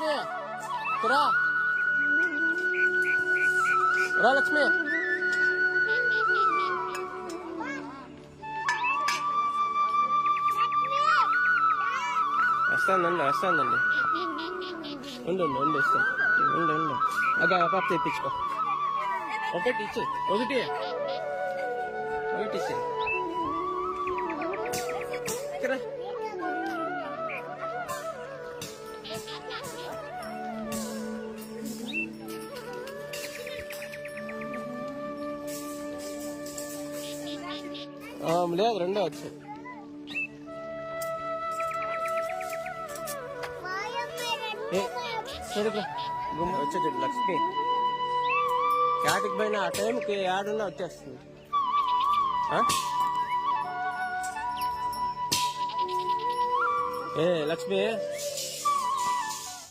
లక్ష్మి! రా! రా లక్ష్మి! వస్తానండి వస్తానండి. ఉండు ఉండు ఉండు ఇస్తాను ఉండు ఉండు. అగా పాప తెప్పించుకో. ఒకటి ఇచ్చు ఒకటి ఒకటి ఇచ్చే లేదు రెండో వచ్చు ఏ సరిగ్గా గుమ్మ. వచ్చేది లక్ష్మి. యాటికి పోయినా ఆ టైంకి యాడున్నా వచ్చేస్తుంది? ఏ లక్ష్మి.